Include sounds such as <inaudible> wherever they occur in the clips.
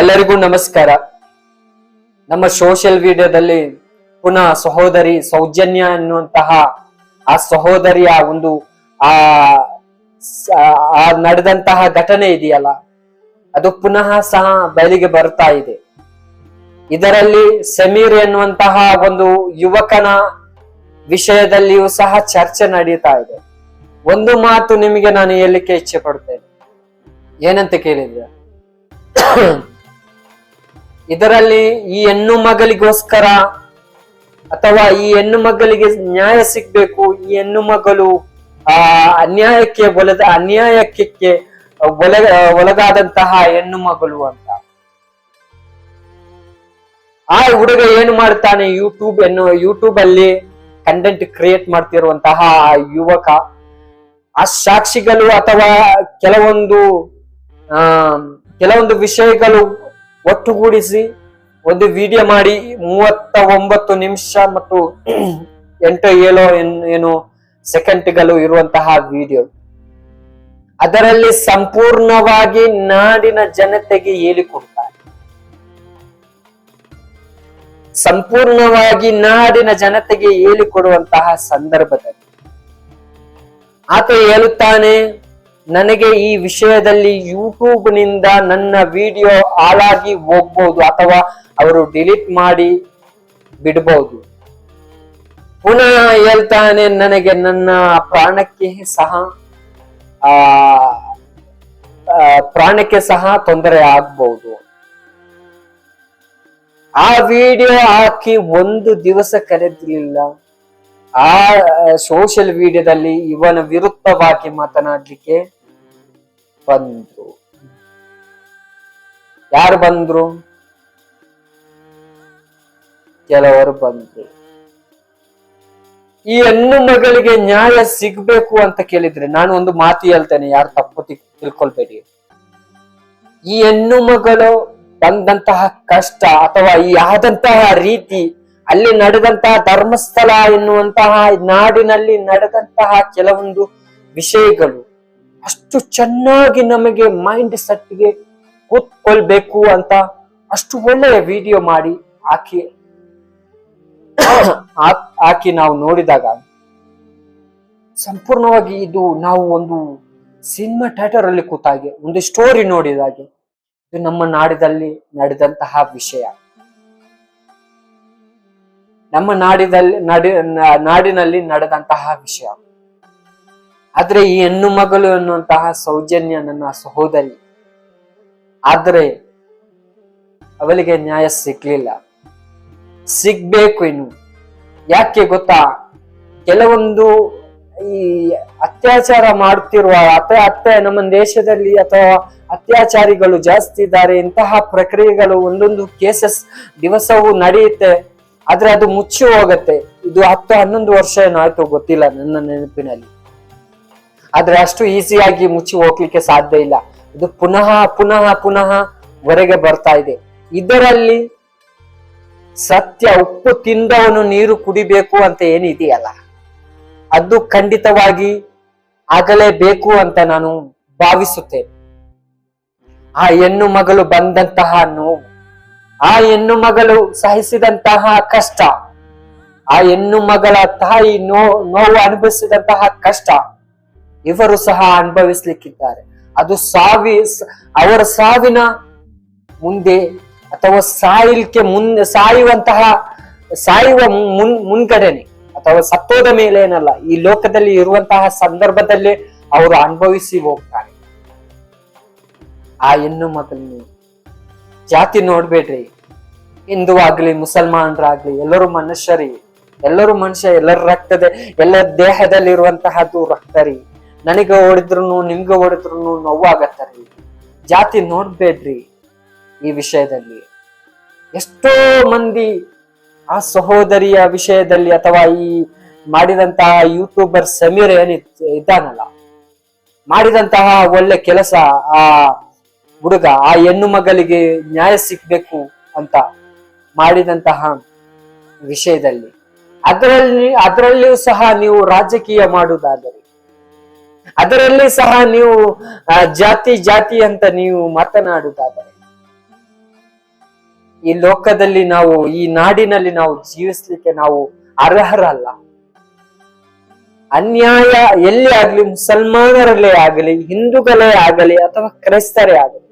ಎಲ್ಲರಿಗೂ ನಮಸ್ಕಾರ. ನಮ್ಮ ಸೋಷಿಯಲ್ ವಿಡಿಯೋದಲ್ಲಿ ಪುನಃ ಸಹೋದರಿ ಸೌಜನ್ಯ ಅನ್ನುವಂತಹ ಆ ಸಹೋದರಿಯ ಒಂದು ಆ ನಡೆದಂತಹ ಘಟನೆ ಇದೆಯಲ್ಲ, ಅದು ಪುನಃ ಸಹ ಬಯಲಿಗೆ ಬರ್ತಾ ಇದೆ. ಇದರಲ್ಲಿ ಸಮೀರ್ ಎನ್ನುವಂತಹ ಒಂದು ಯುವಕನ ವಿಷಯದಲ್ಲಿಯೂ ಸಹ ಚರ್ಚೆ ನಡೀತಾ ಇದೆ. ಒಂದು ಮಾತು ನಿಮಗೆ ನಾನು ಹೇಳಲಿಕ್ಕೆ ಇಚ್ಛೆ ಪಡ್ತೇನೆ ಏನಂತ ಕೇಳಿದ್ರೆ ಇದರಲ್ಲಿ ಈ ಹೆಣ್ಣು ಮಗಳಿಗೋಸ್ಕರ ಅಥವಾ ಈ ಹೆಣ್ಣು ಮಗಳಿಗೆ ನ್ಯಾಯ ಸಿಗ್ಬೇಕು, ಈ ಹೆಣ್ಣು ಮಗಳು, ಆ, ಅನ್ಯಾಯಕ್ಕೆ ಒಲದ, ಅನ್ಯಾಯಕ್ಕೆ ಒಲ ಒಳಗಾದಂತಹ ಹೆಣ್ಣು ಮಗಳು ಅಂತ. ಆ ಹುಡುಗ ಏನು ಮಾಡ್ತಾನೆ? ಯೂಟ್ಯೂಬ್ ಎನ್ನು ಯೂಟ್ಯೂಬ್ ಅಲ್ಲಿ ಕಂಟೆಂಟ್ ಕ್ರಿಯೇಟ್ ಮಾಡ್ತಿರುವಂತಹ ಯುವಕ. ಆ ಸಾಕ್ಷಿಗಳು ಅಥವಾ ಕೆಲವೊಂದು ಕೆಲವೊಂದು ವಿಷಯಗಳು ಒಟ್ಟುಗೂಡಿಸಿ ಒಂದು ವಿಡಿಯೋ ಮಾಡಿ ಮೂವತ್ತ ಒಂಬತ್ತು ನಿಮಿಷ ಮತ್ತು <clears throat> ಎಂಟು ಏಳು ಏನ್- ಸೆಕೆಂಡ್ಗಳು ಇರುವಂತಹ ವಿಡಿಯೋ ಅದರಲ್ಲಿ ಸಂಪೂರ್ಣವಾಗಿ ನಾಡಿನ ಜನತೆಗೆ ಹೇಳಿಕೊಡ್ತಾರೆ. ಸಂಪೂರ್ಣವಾಗಿ ನಾಡಿನ ಜನತೆಗೆ ಹೇಳಿಕೊಡುವಂತಹ ಸಂದರ್ಭದಲ್ಲಿ. ಆತ ಹೇಳುತ್ತಾನೆ ನನಗೆ ಈ ವಿಷಯದಲ್ಲಿ ಯೂಟ್ಯೂಬ್ನಿಂದ ನನ್ನ ವಿಡಿಯೋ ಹಾಳಾಗಿ ಹೋಗ್ಬಹುದು ಅಥವಾ ಅವರು ಡಿಲೀಟ್ ಮಾಡಿ ಬಿಡಬಹುದು ಪುನಃ ಹೇಳ್ತಾನೆ ನನಗೆ ನನ್ನ ಪ್ರಾಣಕ್ಕೆ ಸಹ ಆ ಆ, ಪ್ರಾಣಕ್ಕೆ ಸಹ ತೊಂದರೆ ಆಗ್ಬಹುದು ಆ ವಿಡಿಯೋ ಹಾಕಿ ಒಂದು ದಿವಸ ಕರೆದಿರಲಿಲ್ಲ ಆ ಸೋಷಿಯಲ್ ಮೀಡಿಯಾದಲ್ಲಿ ಇವನ ವಿರುದ್ಧವಾಗಿ ಮಾತನಾಡ್ಲಿಕ್ಕೆ ಬಂದ್ರು. ಯಾರು ಬಂದ್ರು? ಕೆಲವರು ಬಂದ್ರು. ಈ ಹೆಣ್ಣು ಮಗಳಿಗೆ ನ್ಯಾಯ ಸಿಗ್ಬೇಕು ಅಂತ ಕೇಳಿದ್ರೆ ನಾನು ಒಂದು ಮಾತು ಹೇಳ್ತೇನೆ, ಯಾರು ತಪ್ಪು ತಿಳ್ಕೊಳ್ಬೇಡಿ. ಈ ಹೆಣ್ಣು ಮಗಳು ಬಂದಂತಹ ಕಷ್ಟ ಅಥವಾ ಈ ಆದಂತಹ ರೀತಿ ಅಲ್ಲಿ ನಡೆದಂತಹ ಧರ್ಮಸ್ಥಳ ಎನ್ನುವಂತಹ ನಾಡಿನಲ್ಲಿ ನಡೆದಂತಹ ಕೆಲವೊಂದು ವಿಷಯಗಳು ಅಷ್ಟು ಚೆನ್ನಾಗಿ ನಮಗೆ ಮೈಂಡ್ ಸೆಟ್ಗೆ ಕೂತ್ಕೊಳ್ಬೇಕು ಅಂತ ಅಷ್ಟು ಒಳ್ಳೆಯ ವಿಡಿಯೋ ಮಾಡಿ ಹಾಕಿ. ಹಾಕಿ ನಾವು ನೋಡಿದಾಗ ಸಂಪೂರ್ಣವಾಗಿ ಇದು ನಾವು ಒಂದು ಸಿನಿಮಾ ಥಿಯೇಟರ್ ಅಲ್ಲಿ ಕೂತಾಗೆ, ಒಂದು ಸ್ಟೋರಿ ನೋಡಿದಾಗೆ, ಇದು ನಮ್ಮ ನಾಡಿನಲ್ಲಿ ನಡೆದಂತಹ ವಿಷಯ. ನಮ್ಮ ನಾಡಿನಲ್ಲಿ ನಡಿ ನಾಡಿನಲ್ಲಿ ನಡೆದಂತಹ ವಿಷಯ. ಆದ್ರೆ ಈ ಹೆಣ್ಣು ಮಗಳು ಎನ್ನುವಂತಹ ಸೌಜನ್ಯ ನನ್ನ ಸಹೋದರಿ. ಆದರೆ ಅವಳಿಗೆ ನ್ಯಾಯ ಸಿಗ್ಲಿಲ್ಲ. ಸಿಗ್ಬೇಕು ಇನ್ನು. ಯಾಕೆ ಗೊತ್ತಾ? ಕೆಲವೊಂದು ಈ ಅತ್ಯಾಚಾರ ಮಾಡ್ತಿರುವ ಅಥವಾ ಅತ್ತೆ ನಮ್ಮ ದೇಶದಲ್ಲಿ ಅಥವಾ ಅತ್ಯಾಚಾರಿಗಳು ಜಾಸ್ತಿ ಇದ್ದಾರೆ, ಇಂತಹ ಪ್ರಕ್ರಿಯೆಗಳು ಒಂದೊಂದು ಕೇಸಸ್ ದಿವಸವೂ ನಡೆಯುತ್ತೆ. ಆದ್ರೆ ಅದು ಮುಚ್ಚಿ ಹೋಗತ್ತೆ. ಇದು ಹತ್ತು, ಹನ್ನೊಂದು ವರ್ಷ ಏನಾಯ್ತು ಗೊತ್ತಿಲ್ಲ ನನ್ನ ನೆನಪಿನಲ್ಲಿ. ಆದ್ರೆ ಅಷ್ಟು ಈಸಿಯಾಗಿ ಮುಚ್ಚಿ ಹೋಗ್ಲಿಕ್ಕೆ ಸಾಧ್ಯ ಇಲ್ಲ. ಇದು ಪುನಃ ಪುನಃ ಪುನಃ ಹೊರಗೆ ಬರ್ತಾ ಇದೆ. ಇದರಲ್ಲಿ ಸತ್ಯ, ಉಪ್ಪು ತಿಂದವನು ನೀರು ಕುಡಿಬೇಕು ಅಂತ ಏನಿದೆಯಲ್ಲ, ಅದು ಖಂಡಿತವಾಗಿ ಆಗಲೇಬೇಕು ಅಂತ ನಾನು ಭಾವಿಸುತ್ತೇನೆ. ಆ ಹೆಣ್ಣು ಮಗಳು ಬಂದಂತಹ ನೋವು ಆ ಹೆಣ್ಣು ಮಗಳು ಸಹಿಸಿದಂತಹ ಕಷ್ಟ, ಆ ಹೆಣ್ಣು ಮಗಳ ತಾಯಿ ನೋ, ನೋವು ಅನುಭವಿಸಿದಂತಹ ಕಷ್ಟ, ಇವರು ಸಹ ಅನುಭವಿಸ್ಲಿಕ್ಕಿದ್ದಾರೆ. ಅದು ಸಾವಿ, ಅವರ ಸಾವಿನ ಮುಂದೆ ಅಥವಾ ಸಾಯಲಿಕ್ಕೆ ಮುಂದೆ ಸಾಯುವಂತಹ, ಸಾಯುವ ಮುನ್, ಮುನ್ಗಡೆನೆ ಅಥವಾ ಸತ್ತೋದ ಮೇಲೆ ಏನಲ್ಲ, ಈ ಲೋಕದಲ್ಲಿ ಇರುವಂತಹ ಸಂದರ್ಭದಲ್ಲಿ ಅವರು ಅನುಭವಿಸಿ ಹೋಗ್ತಾರೆ. ಆ ಹೆಣ್ಣು ಮಗಳನ್ನು ಜಾತಿ ನೋಡ್ಬೇಡ್ರಿ. ಹಿಂದೂ ಆಗ್ಲಿ ಮುಸಲ್ಮಾನರಾಗ್ಲಿ, ಎಲ್ಲರೂ ಮನುಷ್ಯರಿ. ಎಲ್ಲರೂ ಮನುಷ್ಯ, ಎಲ್ಲರ ರಕ್ತದ ಎಲ್ಲ ದೇಹದಲ್ಲಿ ಇರುವಂತಹದ್ದು ರಕ್ತ ರೀ ನನಗೆ ಓಡಿದ್ರು ನಿಮ್ಗೆ ಹೊಡೆದ್ರು ನೋವಾಗತ್ತರಿ. ಜಾತಿ ನೋಡ್ಬೇಡ್ರಿ ಈ ವಿಷಯದಲ್ಲಿ. ಎಷ್ಟೋ ಮಂದಿ ಆ ಸಹೋದರಿಯ ವಿಷಯದಲ್ಲಿ ಅಥವಾ ಈ ಮಾಡಿದಂತಹ ಯೂಟ್ಯೂಬರ್ ಸಮೀರ್ ಏನಿ ಇದ್ದಾನಲ್ಲ. ಮಾಡಿದಂತಹ ಒಳ್ಳೆ ಕೆಲಸ ಆ ಹುಡುಗ, ಆ ಹೆಣ್ಣು ಮಗಳಿಗೆ ನ್ಯಾಯ ಸಿಗ್ಬೇಕು ಅಂತ. ಮಾಡಿದಂತಹ ವಿಷಯದಲ್ಲಿ. ಅದರಲ್ಲಿ, ಅದರಲ್ಲಿಯೂ ಸಹ ನೀವು ರಾಜಕೀಯ ಮಾಡುವುದಾದರೆ. ಅದರಲ್ಲಿ ಸಹ ನೀವು ಜಾತಿ ಜಾತಿ ಅಂತ ನೀವು ಮಾತನಾಡುವುದಾದರೆ. ಈ ಲೋಕದಲ್ಲಿ ನಾವು, ಈ ನಾಡಿನಲ್ಲಿ ನಾವು ಜೀವಿಸಲಿಕ್ಕೆ ನಾವು ಅರ್ಹರಲ್ಲ. ಅನ್ಯಾಯ ಎಲ್ಲಿ ಆಗ್ಲಿ, ಮುಸಲ್ಮಾನರಲ್ಲೇ ಆಗಲಿ, ಹಿಂದೂಗಳೇ ಆಗಲಿ ಅಥವಾ ಕ್ರೈಸ್ತರೇ ಆಗಲಿ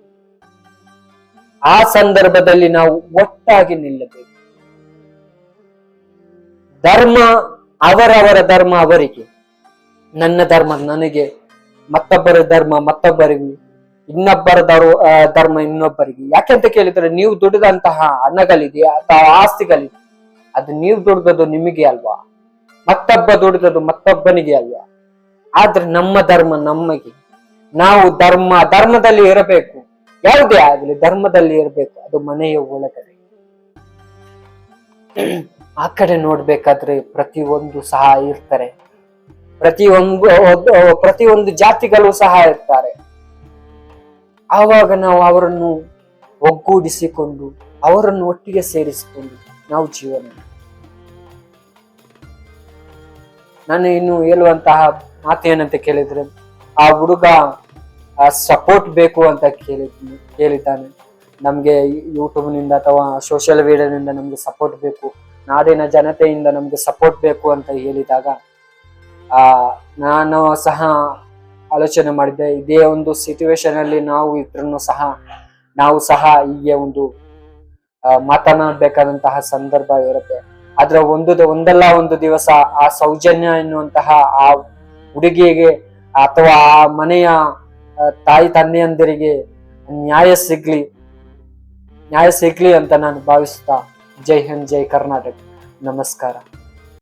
ಆ ಸಂದರ್ಭದಲ್ಲಿ ನಾವು ಒಟ್ಟಾಗಿ ನಿಲ್ಲಬೇಕು. ಧರ್ಮ ಅವರವರ ಧರ್ಮ ಅವರಿಗೆ. ನನ್ನ ಧರ್ಮ ನನಗೆ, ಮತ್ತೊಬ್ಬರ ಧರ್ಮ ಮತ್ತೊಬ್ಬರಿಗೂ, ಇನ್ನೊಬ್ಬರ ಧರ್ಮ ಇನ್ನೊಬ್ಬರಿಗೆ. ಯಾಕೆಂತ ಕೇಳಿದ್ರೆ ನೀವು ದುಡಿದಂತಹ ಹಣಗಳಿದೆ ಅಥವಾ ಆಸ್ತಿಗಳಿದೆ, ಅದು ನೀವು ದುಡಿದದ್ದು ನಿಮಗೆ ಅಲ್ವಾ? ಮತ್ತೊಬ್ಬ ದುಡಿದದ್ದು ಮತ್ತೊಬ್ಬನಿಗೆ ಅಲ್ವಾ? ಆದ್ರೆ ನಮ್ಮ ಧರ್ಮ ನಮಗೆ. ನಾವು ಧರ್ಮ, ಧರ್ಮದಲ್ಲಿ ಇರಬೇಕು. ಯಾವುದೇ ಆಗಲಿ ಧರ್ಮದಲ್ಲಿ ಇರಬೇಕು, ಅದು ಮನೆಯ ಒಳಗಡೆ. ಆ ಕಡೆ ನೋಡ್ಬೇಕಾದ್ರೆ ಪ್ರತಿಯೊಂದು ಸಹ ಇರ್ತಾರೆ. ಪ್ರತಿಯೊಂದು ಪ್ರತಿಯೊಂದು ಜಾತಿಗಳು ಸಹ ಇರ್ತಾರೆ. ಆವಾಗ ನಾವು ಅವರನ್ನು ಒಗ್ಗೂಡಿಸಿಕೊಂಡು, ಅವರನ್ನು ಒಟ್ಟಿಗೆ ಸೇರಿಸಿಕೊಂಡು ನಾವು ಜೀವನ ನಾನು ಇನ್ನು ಹೇಳುವಂತಹ ಮಾತು ಏನಂತ ಕೇಳಿದ್ರೆ, ಆ ಹುಡುಗ ಸಪೋರ್ಟ್ ಬೇಕು ಅಂತ ಕೇಳಿದ್ದೀನಿ ಕೇಳಿದ್ದಾನೆ. ನಮಗೆ ಯೂಟ್ಯೂಬ್ನಿಂದ ಅಥವಾ ಸೋಷಿಯಲ್ ಮೀಡಿಯಾದಿಂದ ನಮಗೆ ಸಪೋರ್ಟ್ ಬೇಕು. ನಾಡಿನ ಜನತೆಯಿಂದ ನಮಗೆ ಸಪೋರ್ಟ್ ಬೇಕು ಅಂತ ಹೇಳಿದಾಗ ಆ ನಾನು ಸಹ ಆಲೋಚನೆ ಮಾಡಿದ್ದೆ. ಇದೇ ಒಂದು ಸಿಚುವೇಶನ್ ಅಲ್ಲಿ ನಾವು ಇದ್ರೂ ಸಹ ನಾವು ಸಹ ಹೀಗೆ ಒಂದು ಮಾತನಾಡಬೇಕಾದಂತಹ ಸಂದರ್ಭ ಇರುತ್ತೆ. ಆದ್ರೆ ಒಂದು ಒಂದಲ್ಲ ಒಂದು ದಿವಸ ಆ ಸೌಜನ್ಯ ಎನ್ನುವಂತಹ ಆ ಹುಡುಗಿಗೆ ಅಥವಾ ಆ ಮನೆಯ ಆ, ತಾಯಿ ತಂದೆಯಂದಿರಿಗೆ ನ್ಯಾಯ ಸಿಗ್ಲಿ ನ್ಯಾಯ ಸಿಗ್ಲಿ ಅಂತ ನಾನು ಭಾವಿಸ್ತಾ ಜೈ ಹಿಂದ್ ಜೈ ಕರ್ನಾಟಕ. ನಮಸ್ಕಾರ.